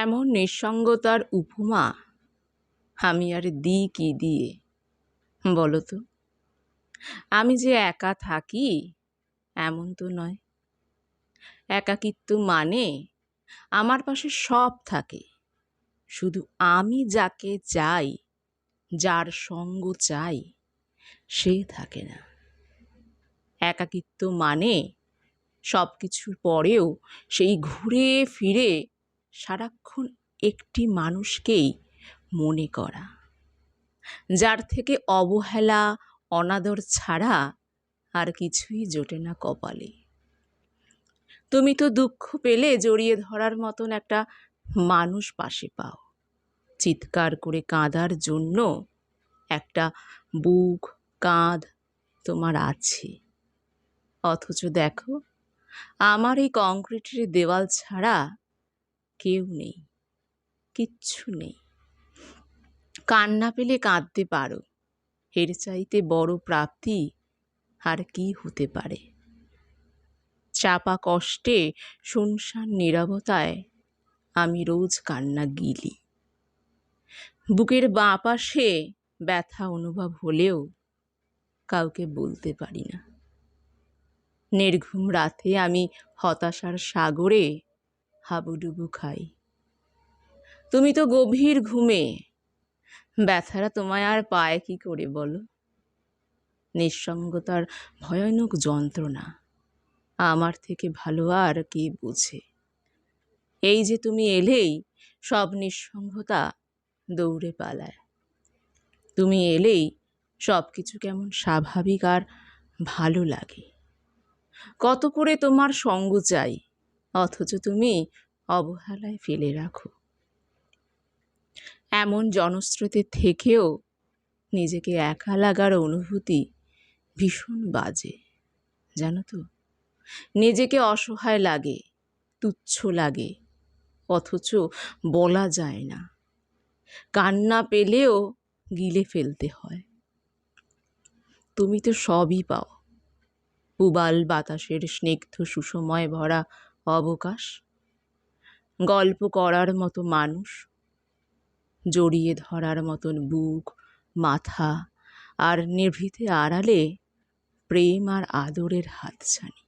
এমন নিঃসঙ্গতার উপমা আমি আর দিই কি দিয়ে। বলো তো আমি যে একা থাকি, এমন তো নয়। একাকিত্ব মানে আমার পাশে সব থাকে। শুধু আমি যাকে চাই, যার সঙ্গ চাই, সে থাকে না। একাকিত্ব মানে সব কিছুর পরেও সেই ঘুরে ফিরে সারাক্ষণ একটি মানুষকেই মনে করা। যার থেকে অবহেলা, অনাদর ছাড়া আর কিছুই জোটে না কপালে। তুমি তো দুঃখ পেলে জড়িয়ে ধরার মতন একটা মানুষ পাশে পাও। চিৎকার করে কাঁদার জন্য একটা বুক, কাঁধ তোমার আছে। অথচ দেখো, আমার এই কংক্রিটের দেওয়াল ছাড়া কেউ নেই, কিচ্ছু নেই। কান্না পেলে কাঁদতে পারো এর চাইতে বড় প্রাপ্তি আর কি হতে পারে? চাপা কষ্টে শুনশান নীরবতায় আমি রোজ কান্না গিলি। বুকের বাঁ পাশে ব্যথা অনুভব হলেও কাউকে বলতে পারি না। নির্ঘুম রাতে আমি হতাশার সাগরে হাবুডুবু খাই। তুমি তো গভীর ঘুমে। ব্যথারা তোমায় আর পায় কি করে বলো? নিঃসঙ্গতার ভয়ানক যন্ত্রণা। আমার থেকে ভালো আর কে বুঝে? এই যে তুমি এলেই সব নিঃসঙ্গতা দৌড়ে পালায়। তুমি এলেই সব কিছু কেমন স্বাভাবিক আর ভালো লাগে। কত করে তোমার সঙ্গ চাই? অথচ তুমি অবহেলায় ফেলে রাখো। এমন জনস্রোতের থেকেও নিজেকে একা লাগার অনুভূতি ভীষণ বাজে, জানো তো? নিজেকে অসহায় লাগে, তুচ্ছ লাগে, অথচ বলা যায় না। কান্না পেলেও গিলে ফেলতে হয়। তুমি তো সবই পাও। উবাল বাতাসের স্নিগ্ধ সুসময় ভরা অবকাশ? গল্প করার মতো মানুষ? জড়িয়ে ধরার মতন বুক, মাথা, আর নিভৃতে আড়ালে প্রেম আর আদরের হাতছানি।